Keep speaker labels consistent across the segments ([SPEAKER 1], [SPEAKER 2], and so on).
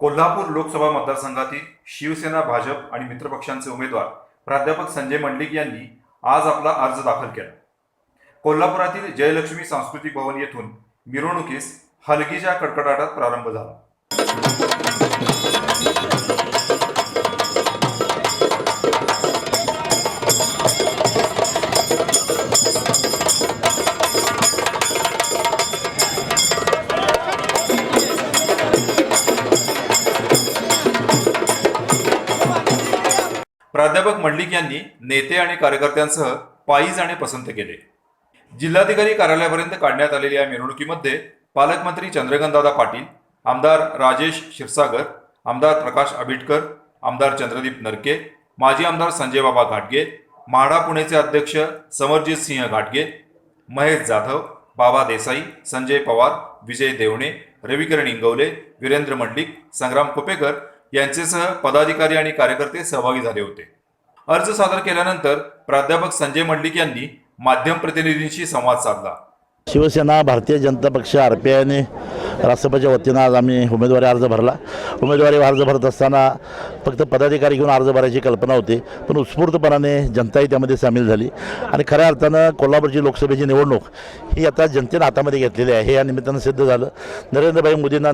[SPEAKER 1] कोल्हापूर लोकसभा मतदारसंघातील शिवसेना भाजप आणि मित्रपक्षांचे उमेदवार प्राध्यापक संजय मंडलिक यांनी आज आपला अर्ज दाखल केला. कोल्हापुरातील जयलक्ष्मी सांस्कृतिक भवन येथून मिरवणुकीस हलगीच्या कडकडाटात प्रारंभ झाला. प्राध्यापक मंडलिक यांनी नेते आणि कार्यकर्त्यांसह पायी जाणे पसंत केले. जिल्हाधिकारी कार्यालयापर्यंत काढण्यात आलेल्या या मिरवणुकीमध्ये पालकमंत्री चंद्रकांतदादा पाटील आमदार राजेश क्षीरसागर आमदार प्रकाश आबिटकर आमदार चंद्रदीप नरके माजी आमदार संजय बाबा घाटगे म्हाडा पुणेचे अध्यक्ष समरजित सिंह घाटगे महेश जाधव बाबा देसाई संजय पवार विजय देवणे रविकिरण इंगवले वीरेंद्र मंडलिक संग्राम कुपेकर यांचेसह पदाधिकारी आणि कार्यकर्ते सहभागी झाले होते. अर्ज सादर केल्यानंतर प्राध्यापक संजय मंडलिक यांनी माध्यम प्रतिनिधींशी संवाद साधला.
[SPEAKER 2] शिवसेना भारतीय जनता पक्ष आर पी आयने राष्ट्रपतीच्या वतीनं आज आम्ही उमेदवारी अर्ज भरला. उमेदवारी अर्ज भरत असताना फक्त पदाधिकारी घेऊन अर्ज भरायची कल्पना होती पण उत्स्फूर्तपणाने जनताही त्यामध्ये सामील झाली. आणि खऱ्या अर्थानं कोल्हापूरची लोकसभेची निवडणूक ही आता जनतेनं हातामध्ये घेतलेली आहे. हे या निमित्तानं सिद्ध झालं. नरेंद्रभाई मोदींना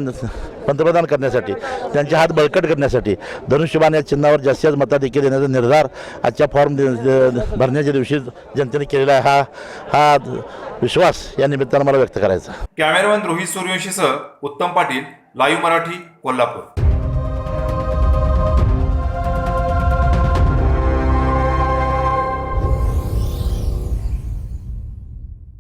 [SPEAKER 2] पंतप्रधान करण्यासाठी त्यांचे हात बळकट करण्यासाठी धनुष्यबाण या चिन्हावर जास्तीत जास्त मताधिक्य देण्याचा निर्धार आजच्या फॉर्म दे- भरण्याच्या दिवशी जनतेने केलेला आहे. हा हा विश्वास या निमित्तानं मला व्यक्त करायचा
[SPEAKER 1] कॅमेरामॅन रोहित सूर्यवंशीसह उत्तम पाटील लाईव्ह मराठी कोल्हापूर.